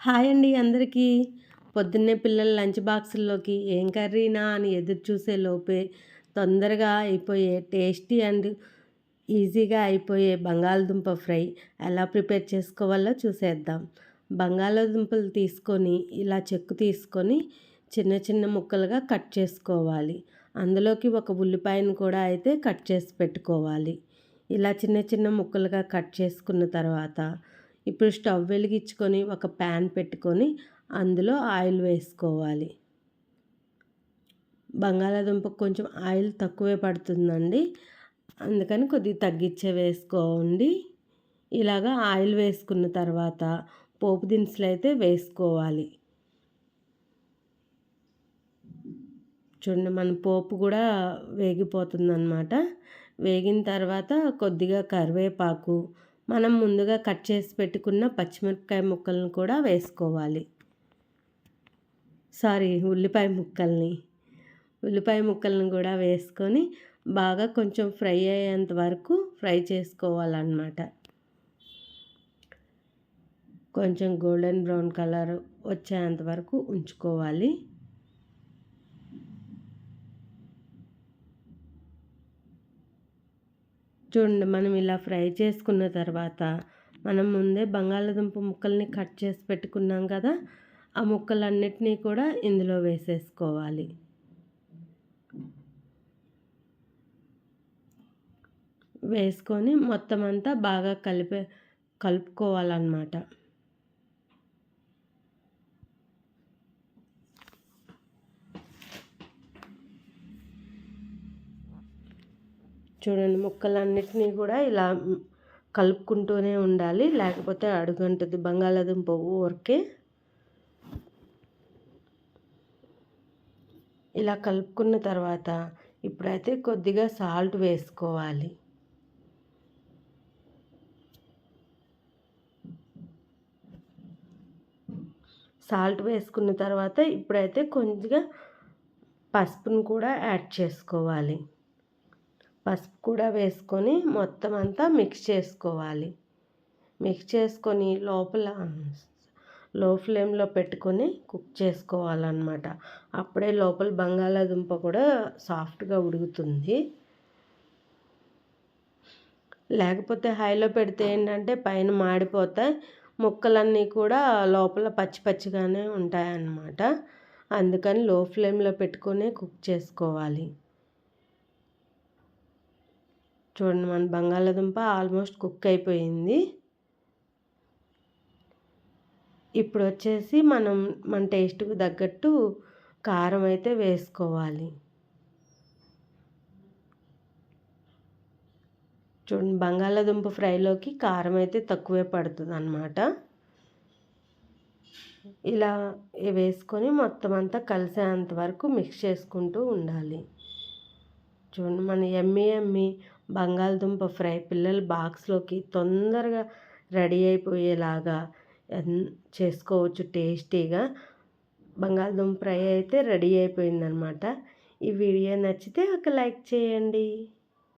Hi అండి అందరికీ. పొద్దున్నే పిల్లల లంచ్ బాక్సుల్లోకి ఏం కర్రీనా అని ఎదురు చూసే లోపే తొందరగా అయిపోయే టేస్టీ అండ్ ఈజీగా అయిపోయే బంగాళదుంప ఫ్రై ఎలా ప్రిపేర్ చేసుకోవాలో చూసేద్దాం. బంగాళదుంపలు తీసుకొని ఇలా చెక్కు తీసుకొని చిన్న చిన్న ముక్కలుగా కట్ చేసుకోవాలి. అందులోకి ఒక ఉల్లిపాయను కూడా అయితే కట్ చేసి పెట్టుకోవాలి. ఇలా చిన్న చిన్న ముక్కలుగా కట్ చేసుకున్న తర్వాత ఇప్పుడు స్టవ్ వెలిగించుకొని ఒక ప్యాన్ పెట్టుకొని అందులో ఆయిల్ వేసుకోవాలి. బంగాళాదుంప కొంచెం ఆయిల్ తక్కువే పడుతుందండి. అందుకని కొద్దిగా తగ్గించే వేసుకోండి. ఇలాగా ఆయిల్ వేసుకున్న తర్వాత పోపు దినుసులు అయితే వేసుకోవాలి. చూడండి మన పోపు కూడా వేగిపోతుందన్నమాట. వేగిన తర్వాత కొద్దిగా కరివేపాకు మనం ముందుగా కట్ చేసి పెట్టుకున్న పచ్చిమిరపకాయ ముక్కలను కూడా వేసుకోవాలి. సారీ ఉల్లిపాయ ముక్కల్ని. ఉల్లిపాయ ముక్కలను కూడా వేసుకొని బాగా కొంచెం ఫ్రై అయ్యేంత వరకు ఫ్రై చేసుకోవాలన్నమాట. కొంచెం గోల్డెన్ బ్రౌన్ కలర్ వచ్చేంత వరకు ఉంచుకోవాలి. చూడండి మనం ఇలా ఫ్రై చేసుకున్న తర్వాత మనం ముందే బంగాళదుంప ముక్కల్ని కట్ చేసి పెట్టుకున్నాం కదా ఆ ముక్కలన్నిటినీ కూడా ఇందులో వేసేసుకోవాలి. వేసుకొని మొత్తం అంతా బాగా కలిపే కలుపుకోవాలన్నమాట. చూడండి ముక్కలన్నిటినీ కూడా ఇలా కలుపుకుంటూనే ఉండాలి. లేకపోతే అడుగంటుంది. బంగాళాదుంప ఊరికే ఇలా కలుపుకున్న తర్వాత ఇప్పుడైతే కొద్దిగా సాల్ట్ వేసుకోవాలి. సాల్ట్ వేసుకున్న తర్వాత ఇప్పుడైతే కొంచెంగా పసుపును కూడా యాడ్ చేసుకోవాలి. పసుపు కూడా వేసుకొని మొత్తం అంతా మిక్స్ చేసుకోవాలి. మిక్స్ చేసుకొని లోపల లో ఫ్లేమ్లో పెట్టుకొని కుక్ చేసుకోవాలన్నమాట. అప్పుడే లోపల బంగాళాదుంప కూడా సాఫ్ట్గా ఉడుకుతుంది. లేకపోతే హైలో పెడితే ఏంటంటే పైన మాడిపోతాయి. ముక్కలన్నీ కూడా లోపల పచ్చి పచ్చిగానే ఉంటాయన్నమాట. అందుకని లో ఫ్లేమ్లో పెట్టుకొని కుక్ చేసుకోవాలి. చూడండి మన బంగాళాదుంప ఆల్మోస్ట్ కుక్ అయిపోయింది. ఇప్పుడు వచ్చేసి మనం మన టేస్ట్కి తగ్గట్టు కారం అయితే వేసుకోవాలి. చూడండి బంగాళాదుంప ఫ్రైలోకి కారం అయితే తక్కువే పడుతుంది అన్నమాట ఇలా వేసుకొని మొత్తం అంతా కలిసేంత వరకు మిక్స్ చేసుకుంటూ ఉండాలి. చూడండి మన ఎమ్మి ఎమ్మి బంగాళదుంప ఫ్రై పిల్లల బాక్స్లోకి తొందరగా రెడీ అయిపోయేలాగా చేసుకోవచ్చు టేస్టీగా. బంగాళదుంప ఫ్రై అయితే రెడీ అయిపోయిందనమాట. ఈ వీడియో నచ్చితే ఒక లైక్ చేయండి.